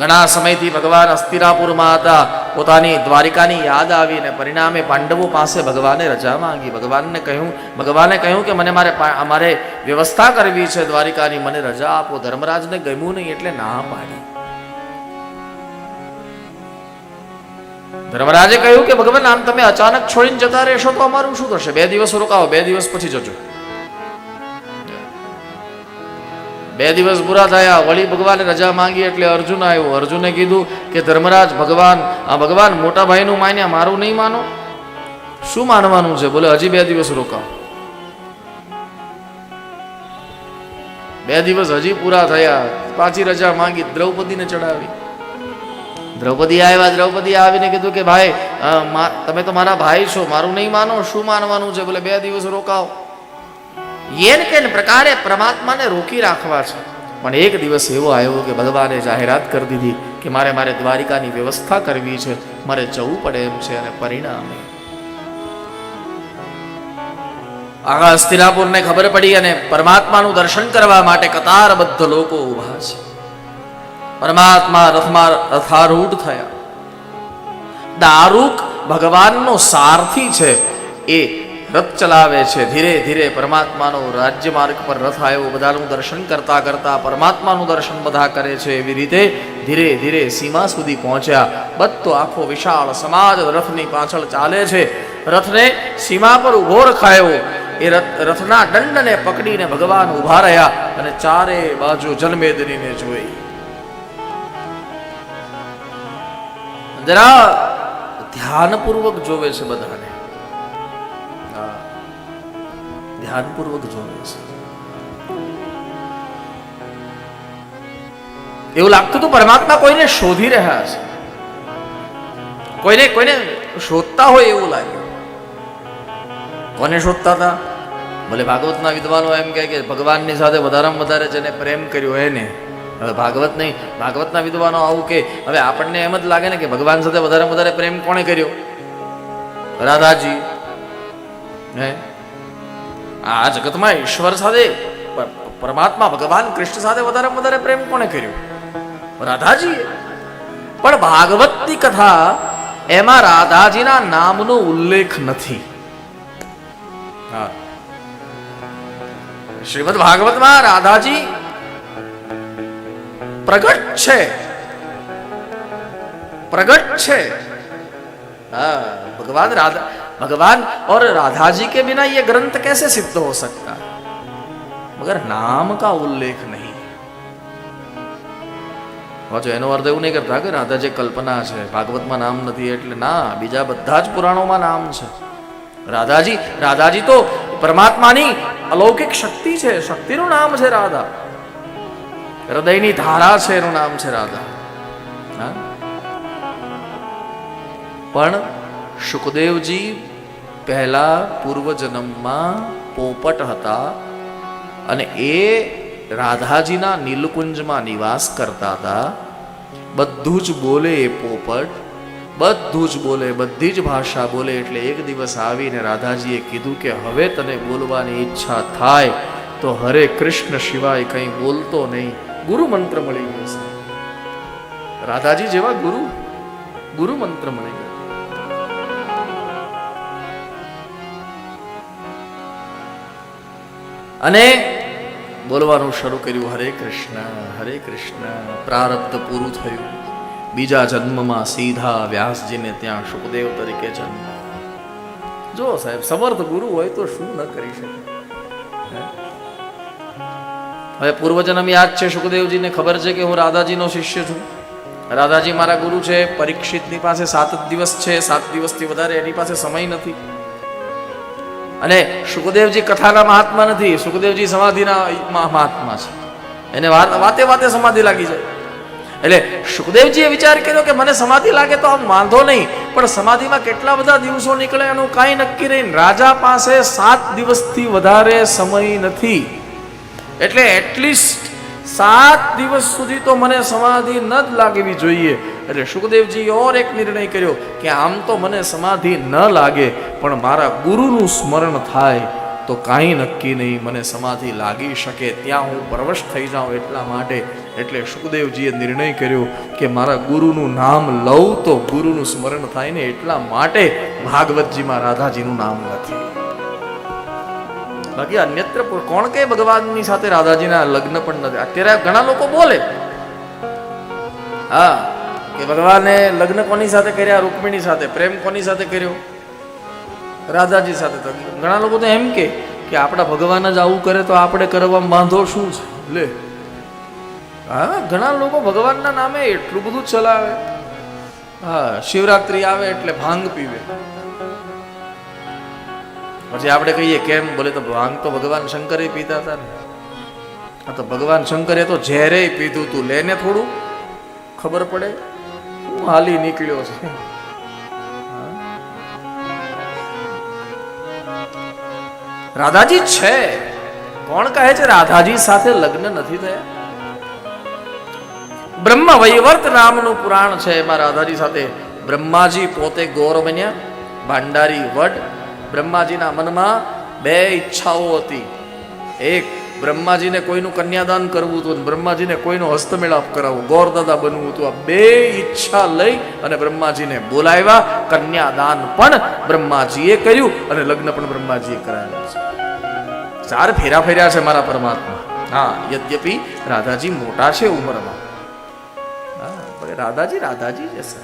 ઘણા સમયથી ભગવાન અસ્તિરાપુરમાં હતા પોતાની દ્વારિકાની યાદ આવીને પરિણામે પાંડવો પાસે ભગવાને રજા માંગી. ભગવાનને કહ્યું, ભગવાને કહ્યું કે મને મારે મારે વ્યવસ્થા કરવી છે દ્વારિકાની, મને રજા આપો. ધર્મરાજને ગમ્યું નહીં એટલે ના પાડી. ધર્મરાજે કહ્યું કે ભગવાન, આમ તમે અચાનક છોડીને જતા રહેશો તો અમારું શું થશે? બે દિવસ રોકાવો, બે દિવસ પછી જજો. બે દિવસ પૂરા થયા. વળી ભગવાને રજા માંગી એટલે અર્જુન આવ્યો. અર્જુને કીધું કે, ધર્મરાજ, ભગવાન, આ ભગવાન મોટા ભાઈનું માન્યા, મારું નહીં માનો? શું માનવાનું છે? બોલે, હજી બે દિવસ રોકાવ બે દિવસ હજી પૂરા થયા. પાછી રજા માંગી, દ્રૌપદીને ચડાવી. દ્રૌપદી આવ્યા. દ્રૌપદી આવીને કીધું કે, ભાઈ તમે તો મારા ભાઈ છો. મારું નહીં માનો. શું માનવાનું છે? બોલે, બે દિવસ રોકાવ યેન કેન પ્રકારે પરમાત્માને રોકી રાખવા છે. પણ એક દિવસ એવો આવ્યો કે ભગવાને જાહેરાત કરી દીધી કે મારે મારે દ્વારિકાની વ્યવસ્થા કરવી છે, મારે જવું પડે એમ છે અને પરિણામે આગા હસ્તિનાપુરને ખબર પડી અને પરમાત્માનું દર્શન કરવા માટે કતારબદ્ધ લોકો ઊભા છે. પરમાત્મા રથમાં રથારૂઢ થયા. દારૂક ભગવાનનો સારથી છે એ રથ ચલાવે છે. ધીરે ધીરે પરમાત્માનો રાજ્ય માર્ગ પર રથ આવ્યો બધાનું દર્શન કરતા કરતા પરમાત્માનું દર્શન બધા કરે છે એવી રીતે ધીરે ધીરે સીમા સુધી પહોંચ્યા. બધો આખો વિશાળ સમાજ રથની પાછળ ચાલે છે. રથને સીમા પર ઊભો રખાયો. એ રથ રથના દંડને પકડીને ભગવાન ઊભા રહ્યા અને ચારે બાજુ જન્મેદનીને જોઈ. જરા ધ્યાનપૂર્વક જોવે છે બધાને. હા. ધ્યાનપૂર્વક જોવે છે. એવું લાગતું હતું પરમાત્મા કોઈને શોધી રહ્યા છે. કોઈને કોઈને શોધતા હોય એવું લાગ્યું કોને શોધતા હતા? ભલે ભાગવતના વિદ્વાનો એમ કહે કે ભગવાનની સાથે વધારેમાં વધારે જેને પ્રેમ કર્યો એને. હવે ભાગવત નહીં, ભાગવતના વિદ્વાનો આવું કે હવે આપણને એમ જ લાગે ને કે ભગવાન સાથે વધારે વધારે પ્રેમ કોણે કર્યો? રાધાજી હે? આ જગતમાં ઈશ્વર સાથે પરમાત્મા ભગવાન કૃષ્ણ સાથે વધારે વધારે પ્રેમ કોણે કર્યો? રાધાજીએ. પણ ભાગવતની કથા એમાં રાધાજીના નામનો ઉલ્લેખ નથી. શ્રીમદ ભાગવતમાં રાધાજી પ્રગટ છે. પ્રગટ છે. હા, ભગવાન રાધા भगवान और राधा जी के बिना ये ग्रंथ कैसे सिद्ध हो सकता है मगर नाम का उल्लेख नहीं પાછો એનો અર્થ એવું નહીં કરતા કે રાધા જે કલ્પના છે ભાગવતમાં નામ નથી એટલે ના બીજા બધા જ પુરાણોમાં નામ છે રાધાજી રાધાજી તો પરમાત્માની અલૌકિક શક્તિ છે શક્તિનું નામ છે રાધા હૃદયની ધારા છે એનું નામ છે રાધા હા પણ સુખદેવજી પહેલા પૂર્વજન્મમાં પોપટ હતા અને એ રાધાજીના નીલકુંજમાં નિવાસ કરતા હતા. બધું જ બોલે એ પોપટ, બધું જ બોલે, બધી જ ભાષા બોલે એટલે એક દિવસ આવીને રાધાજીએ કીધું કે હવે તને બોલવાની ઈચ્છા થાય તો હરે કૃષ્ણ સિવાય કંઈ બોલતો નહીં. ગુરુ મંત્ર મળી ગયો રાધાજી જેવા ગુરુ ગુરુ મંત્ર મળી ગયો. અને બોલવાનું શરૂ કર્યું, હરે કૃષ્ણ હરે કૃષ્ણ. પ્રારબ્ધ પૂરું થયું. બીજા જન્મમાં સીધા વ્યાસજીને ત્યાં સુખદેવ તરીકે જન્મ. જો સાહેબ, સમર્થ ગુરુ હોય તો શું ન કરી શકે? હવે પૂર્વજન્મ યાદ છે સુખદેવજીને, ખબર છે કે હું રાધાજીનો શિષ્ય છું. રાધાજી મારા ગુરુ છે, પરીક્ષિતની પાસે સાત દિવસ છે, સાત દિવસથી વધારે એની પાસે સમય નથી. અને સુખદેવજી કથાના મહાત્મા નથી, સુખદેવજી સમાધિના મહાત્મા છે. એને વાત- વાતે સમાધિ લાગી જાય. એટલે સુખદેવજીએ વિચાર કર્યો કે મને સમાધિ લાગે તો આમ વાંધો નહીં, પણ સમાધિમાં કેટલા બધા દિવસો નીકળે એનું કાંઈ નક્કી નહીં. રાજા પાસે સાત દિવસથી વધારે સમય નથી. એટલે એટલીસ્ટ સાત દિવસ સુધી તો મને સમાધિ ન જ લાગવી જોઈએ. એટલે સુખદેવજી ઓર એક નિર્ણય કર્યો કે આમ તો મને સમાધિ ન લાગે પણ મારા ગુરુનું સ્મરણ થાય તો કાંઈ નક્કી નહીં, મને સમાધિ લાગી શકે. ત્યાં હું પરવશ થઈ જાઉં એટલા માટે. એટલે સુખદેવજીએ નિર્ણય કર્યો કે મારા ગુરુનું નામ લઉં તો ગુરુનું સ્મરણ થાય ને એટલા માટે ભાગવતજીમાં રાધાજીનું નામ નથી બાકી અન્યત્ર કોણ કે ભગવાનની સાથે રાધાજીના લગ્ન પણ નથી? અત્યારે ઘણા લોકો બોલે. હા, કે ભગવાને લગ્ન કોની સાથે કર્યા? રૂકમિણી સાથે. પ્રેમ કોની સાથે કર્યો? રાધાજી સાથે ઘણા લોકો તો એમ કે કે આપણા ભગવાન જ આવું કરે તો આપણે કરવામાં બાંધો શું છે? લે. હા ઘણા લોકો ભગવાનના નામે એટલું બધું ચલાવે. હા શિવરાત્રિ આવે એટલે ભાંગ પીવે. પછી આપણે કહીએ કેમ? બોલે તો ભાંગ તો ભગવાન શંકરે પીતા હતા ને. આ તો ભગવાન શંકરે તો ઝેરે પીધું તું. લેને થોડું. ખબર પડે? હું હાલી નીકળ્યો છે. રાધાજી છે. કોણ કહે છે રાધાજી સાથે લગ્ન નથી થયા? બ્રહ્મ વૈવર્ત નામનું પુરાણ છે એમાં રાધાજી સાથે. બ્રહ્માજી પોતે ગૌર બન્યા. ભાંડારી વડ બ્રહ્માજીના મનમાં બે ઈચ્છાઓ હતી. એક બ્રહ્માજીને કોઈનું કન્યાદાન કરવું હતું બ્રહ્માજીને કોઈનો હસ્તમેળાપ કરાવવો. ગોરદાદા બનવું હતું. આ બે ઈચ્છા લઈ અને બ્રહ્માજીને બોલાવ્યા. કન્યાદાન પણ બ્રહ્માજીએ કર્યું અને લગ્ન પણ બ્રહ્માજીએ કરાવ્યા છે. ચાર ફેરા ફેર્યા છે મારા પરમાત્મા. હા, યદ્યપી રાધાજી મોટા છે ઉંમરમાં. હા રાધાજી રાધાજી જ છે.